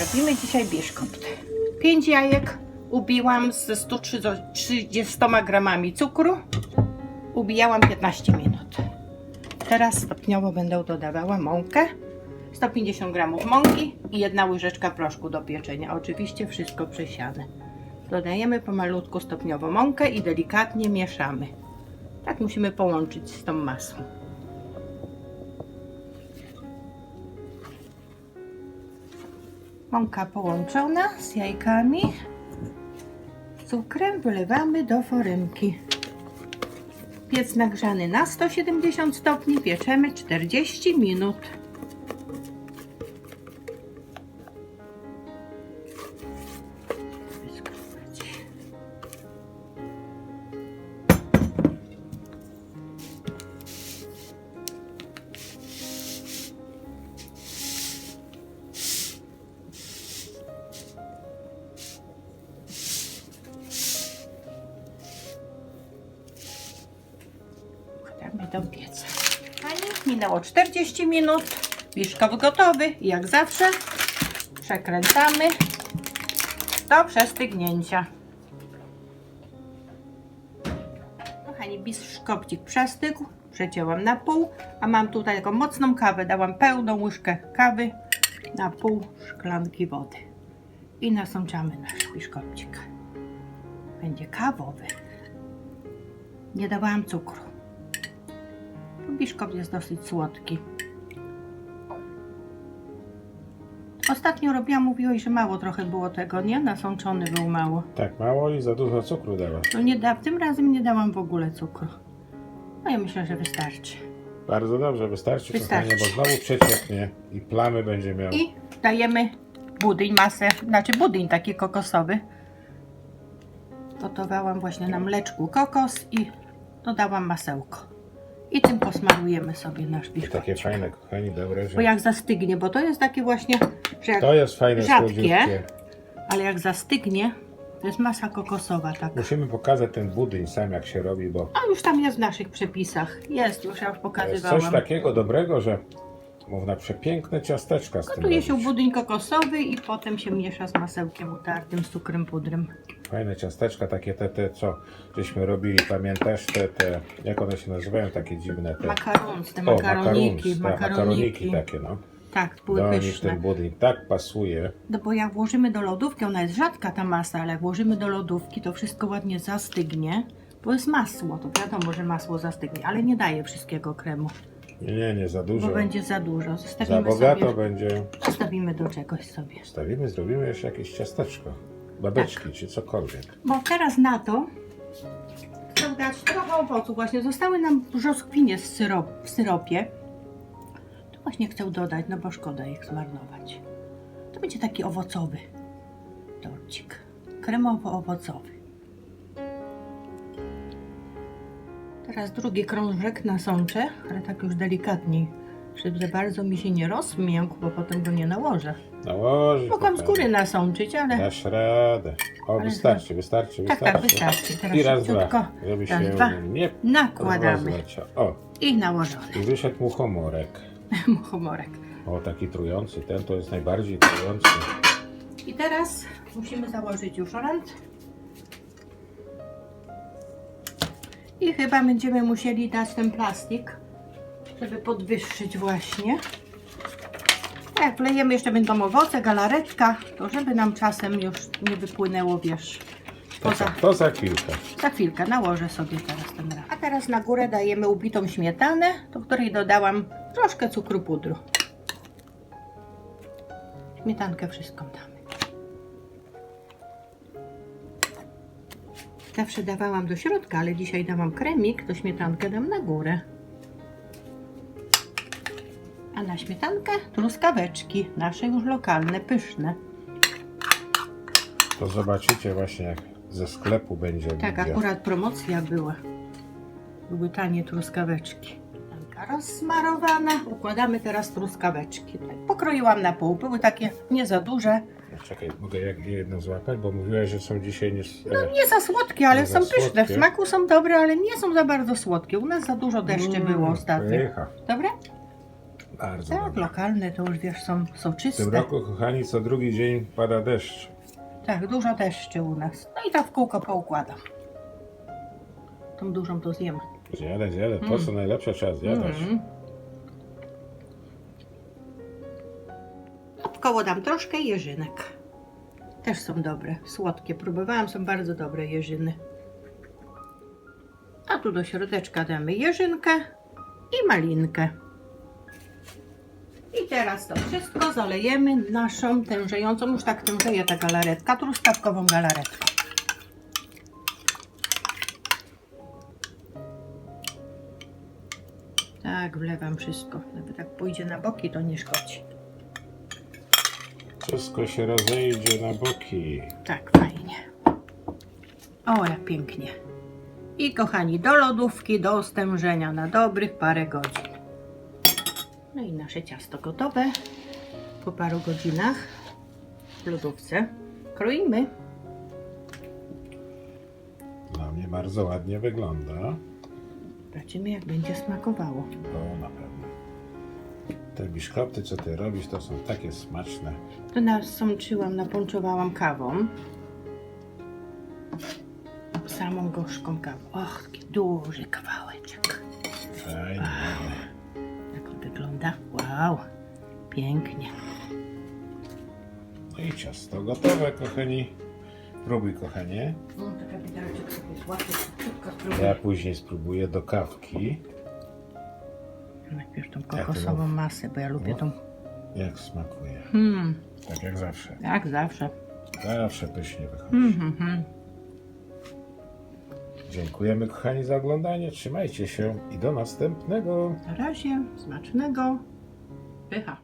Robimy dzisiaj biszkopt. 5 jajek ubiłam ze 130 gramami cukru. Ubijałam 15 minut. Teraz stopniowo będę dodawała mąkę. 150 gramów mąki i jedna łyżeczka proszku do pieczenia. Oczywiście wszystko przesiane. Dodajemy pomalutku stopniowo mąkę i delikatnie mieszamy. Tak musimy połączyć z tą masą. Mąka połączona z jajkami. Cukrem wylewamy do foremki. Piec nagrzany na 170 stopni pieczemy 40 minut. Pieca. Pani, minęło 40 minut. Biszkopt gotowy, jak zawsze. Przekręcamy do przestygnięcia. Kochani, biszkopcik przestygł. Przecięłam na pół, a mam tutaj taką mocną kawę. Dałam pełną łyżkę kawy na pół szklanki wody. I nasączamy nasz biszkopcik. Będzie kawowy. Nie dawałam cukru. Biszkopt jest dosyć słodki. Ostatnio robiłam, mówiłeś, że mało trochę było tego, nie? Nasączony był mało. Tak, mało i za dużo cukru dałaś. No nie da, tym razem nie dałam w ogóle cukru. No ja myślę, że wystarczy. Bardzo dobrze, wystarczy, Wystarczy. kochanie, bo znowu przecieknie i plamy będzie miał. I dajemy budyń, masę, znaczy budyń taki kokosowy. Gotowałam właśnie na mleczku kokos i dodałam masełko. I tym posmarujemy sobie nasz biszkopt. takie fajne, kochani, dobre, że... Bo jak zastygnie, bo to jest takie właśnie, że jak, To jest fajne, rzadkie. słodziutkie. ale jak zastygnie, to jest masa kokosowa tak. Musimy pokazać ten budyń sam, jak się robi, bo A już tam jest w naszych przepisach. Jest, już ja już to jest pokazywałam. coś takiego dobrego, że można przepiękne ciasteczka z tym Gotuje się robić. budyń kokosowy i potem się miesza z masełkiem utartym, z cukrem pudrem. Fajne ciasteczka, takie te, te, co żeśmy robili, pamiętasz, te, te, jak one się nazywają, takie dziwne, te... Makaruns, te O, makaroniki, makaruns, tak, makaroniki. makaroniki takie, no. Tak, były Do nich pyszne. ten budyń tak pasuje. No bo jak włożymy do lodówki, ona jest rzadka ta masa, ale jak włożymy do lodówki, to wszystko ładnie zastygnie, bo jest masło, to wiadomo, że masło zastygnie, ale nie daje wszystkiego kremu, Nie, nie, nie za dużo. bo będzie za dużo. Za Zostawimy bogato sobie, będzie. zostawimy do czegoś sobie. Stawimy, zrobimy jeszcze jakieś ciasteczko. Babeczki czy cokolwiek. Bo teraz na to chcę dać trochę owoców. Właśnie zostały nam brzoskwinie z syrop, w syropie. To właśnie chcę dodać, no bo szkoda ich zmarnować. To będzie taki owocowy torcik. Kremowo-owocowy. Teraz drugi krążek nasączę, ale tak już delikatniej. Żeby za bardzo mi się nie rozmiękł, bo potem go nie nałożę. Nałożyć. Mogłam z góry nasączyć, ale Dasz radę. O, Ale wystarczy, wystarczy, tak, wystarczy. tak, wystarczy. Teraz I raz, szybciutko dwa. Żeby raz, się dwa. nie nakładamy. rozleciał. O, I nałożony. i wyszedł mu homorek. Humorek. O, taki trujący. Ten to jest najbardziej trujący. I teraz musimy założyć już rant. I chyba będziemy musieli dać ten plastik, żeby podwyższyć właśnie. Jak wlejemy jeszcze będą owoce, galaretka, to żeby nam czasem już nie wypłynęło, wiesz, To, poza... za- to za chwilkę. Za chwilkę nałożę sobie teraz ten raz. A teraz na górę dajemy ubitą śmietanę, do której dodałam troszkę cukru pudru. Śmietankę wszystką damy. Zawsze dawałam do środka, ale dzisiaj dałam kremik, to śmietankę dam na górę. A na śmietankę truskaweczki, nasze już lokalne, pyszne. To zobaczycie właśnie jak ze sklepu będzie. Tak, akurat promocja była. Były tanie truskaweczki. Taka rozsmarowana. Układamy teraz truskaweczki. Tak, Pokroiłam na pół. Były takie nie za duże. Czekaj, mogę jak jedno złapać, bo mówiłaś, że są dzisiaj nie... e, Nie za słodkie, ale Nie są pyszne. W słodkie. smaku są dobre, ale nie są za bardzo słodkie. U nas za dużo deszczy Mm, było ostatnio. pycha. Dobre? Bardzo Tak, dobre. lokalne to już wiesz, są W soczyste. tym roku, kochani, co drugi dzień pada deszcz. Tak, dużo deszczy u nas. No i tak w kółko poukładam. Tą dużą to zjem. Ziele, ziele, to co najlepsze trzeba zjadać. Mm. Koło dam troszkę jeżynek. Też są dobre, słodkie. Próbowałam, są bardzo dobre jeżyny. A tu do środeczka damy jeżynkę i malinkę. I teraz to wszystko zalejemy naszą tężejącą, już tak tężeje ta galaretka, truskawkową galaretką. Tak, wlewam wszystko. Nawet jak pójdzie na boki, to nie szkodzi. Wszystko się rozejdzie na boki. Tak, fajnie. O, jak pięknie. I kochani, do lodówki, do stężenia na dobrych parę godzin. No i nasze ciasto gotowe. Po paru godzinach w lodówce kroimy. Dla mnie bardzo ładnie wygląda. Zobaczymy, jak będzie smakowało. To na pewno. Te biszkopty, co ty robisz, to są takie smaczne. To nasączyłam, napończowałam kawą. Samą gorzką kawą. Och, taki duży kawałeczek. Fajnie, ładne. Jak on wygląda? Wow, pięknie. No i ciasto gotowe, kochani. Próbuj, kochanie. No, taka sobie złapię, Ja później spróbuję do kawki. Najpierw tą kokosową masę, bo ja lubię No. tą... Jak smakuje. Hmm, Tak jak zawsze. jak zawsze. Zawsze pysznie wychodzi. Hmm, hmm, hmm. Dziękujemy, kochani, za oglądanie. Trzymajcie się i do następnego. Na razie, smacznego. Pycha.